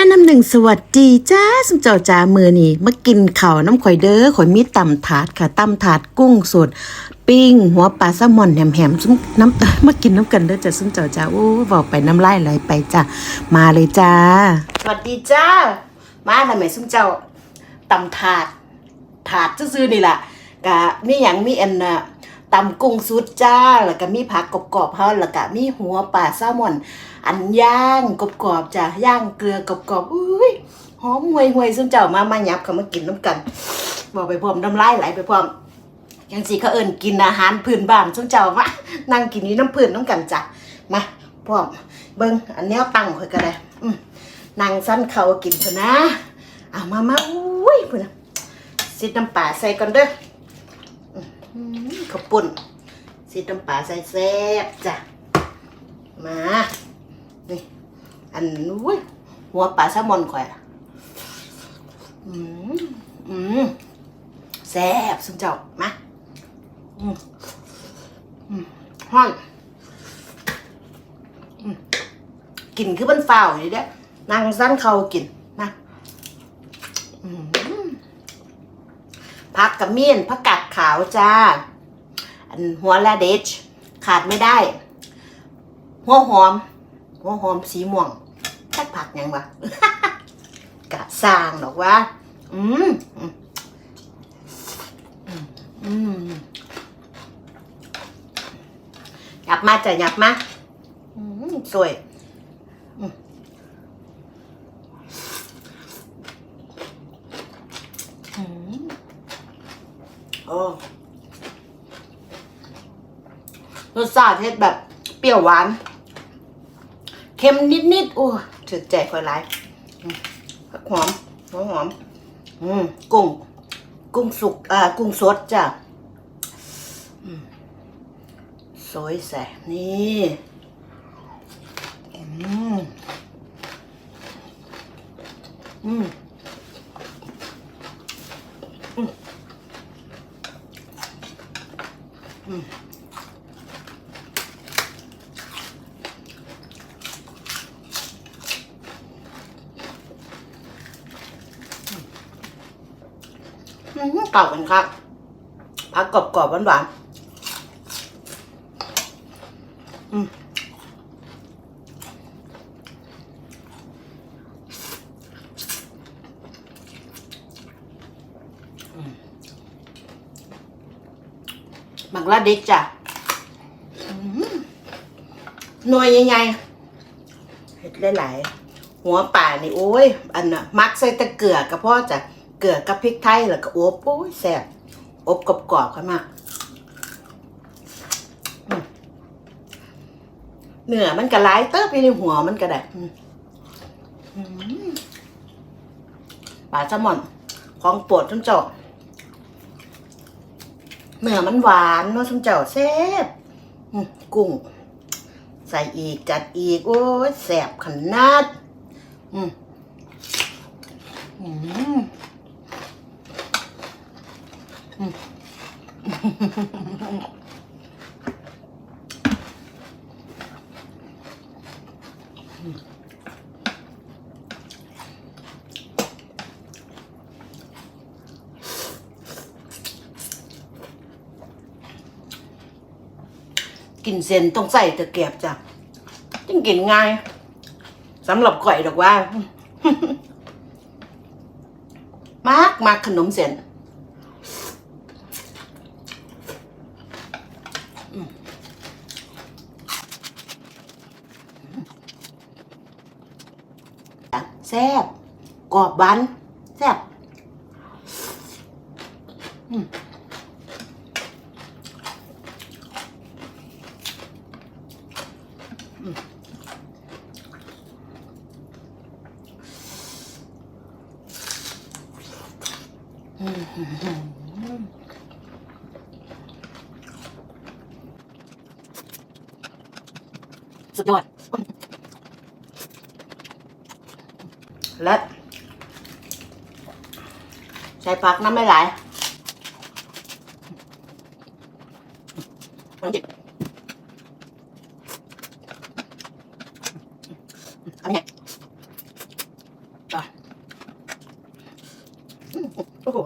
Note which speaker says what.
Speaker 1: ม่น้ำหนึ่งสวัสดีจ้าสมเจ้าจ้ามือนี่มากินข้าวน้ำข่อยเด้อข่อยมีตำถาดค่ะตำถาดกุ้งสดปิ้งหัวปลาแซลมอนแหมๆซุ้มน้ำมากินน้ำกันเด้อจ้าสมเจ้าจ้าโอ้บอกไปน้ำไลายไหลไปจ้ามาเลยจ้า สวัสดีจ้า มาทำไมซุ้มเจ้าตำถาด ถาดซื่อๆนี่แหละกะมีหยังมีอันน่ะ ตำกุ้งสุดจ้า แล้วก็มีผักกรอบๆเฮาแล้วก็มีหัวปลาแซลมอน อันย่างกรอบๆจ้ะย่างเกลือกรอบๆอุ้ยหอมห่วยห่วยซึ่งเจ้ามามายับเขามากินน้ำกันบอกไปพร้อมน้ำลายไหลไปพร้อมยังสิเขาเอินกินอาหารพื้นบ้านซึ่งเจ้ามานั่งกินนี้น้ำพื้นน้ำกันจ้ะมาพร้อมเบิ้งอันแนวตั้งค่อยก็ได้อืมนั่งสั้นเขากินซะนะเอามามาอุ้ยเพื่อนนะซิดน้ำปลาใส่ก่อนเด้อ ข้าวปุ้นซิดน้ำปลาใส่แซ่บจ้ะ มา นี่ อันนู้นหัวปลาแซลมอนข่อยอะอืมอืมแซ่บสุดเจ้ามาอืมอืมฮ้อนกินคือมันฝ้าวอยู่เด้นั่งสั้นเขากินนะผักกับเมียนผักกาดขาวจ้า อันหัวแลเดชขาดไม่ได้ หัวหอม หัวหอมสีม่วงแค่ผักยังวะกะสร้างหรอกว่า อืมอืมอืมอืมหยับมาจ้ะหยับมา อืมสวยอืมอืม โอ้รสชาติเฮ็ดแบบเปรี้ยวหวาน เค็มนิดๆโอ้ถึกใจค่อยหลายอืมผักหอมหัวหอม อืม กุ้ง กุ้งสุก อ่า กุ้งสดจ้ะสวยแสนี่อืม อืม อืม อืม อืม เก่ากันครับผักกรอบๆหวานๆอืมบังลาเด็กจ้ะหน่วยใหญ่ๆเห็ดหลายๆหัวป่านี่โอ้ย อันน่ะมักใส่ตะเกือกับพ่อจ้ะ เกลือกับพริกไทยแล้วก็อบโอ้ยแซ่บอบกรอบๆค่ะมากเนื้อมันก็หลายเติบอยู่ในหัวมันก็ได้ปลาแซลมอนของโปรดทุนเจ้าเนื้อมันหวานเนาะทุนเจ้าแซ่บกุ้ง ใส่อีกจัดอีก โอ้ยแซ่บขนาด อืมอืม กินเส้นต้องใส่ตะเกียบจ้ะจึงกินง่ายสำหรับก่อยดอกว่า มากมากขนมเส้น แซ่บกรอบหวานแซ่บสุดยอด และใส่ผักน้ำไม่ไหลอันนี้โอ้โห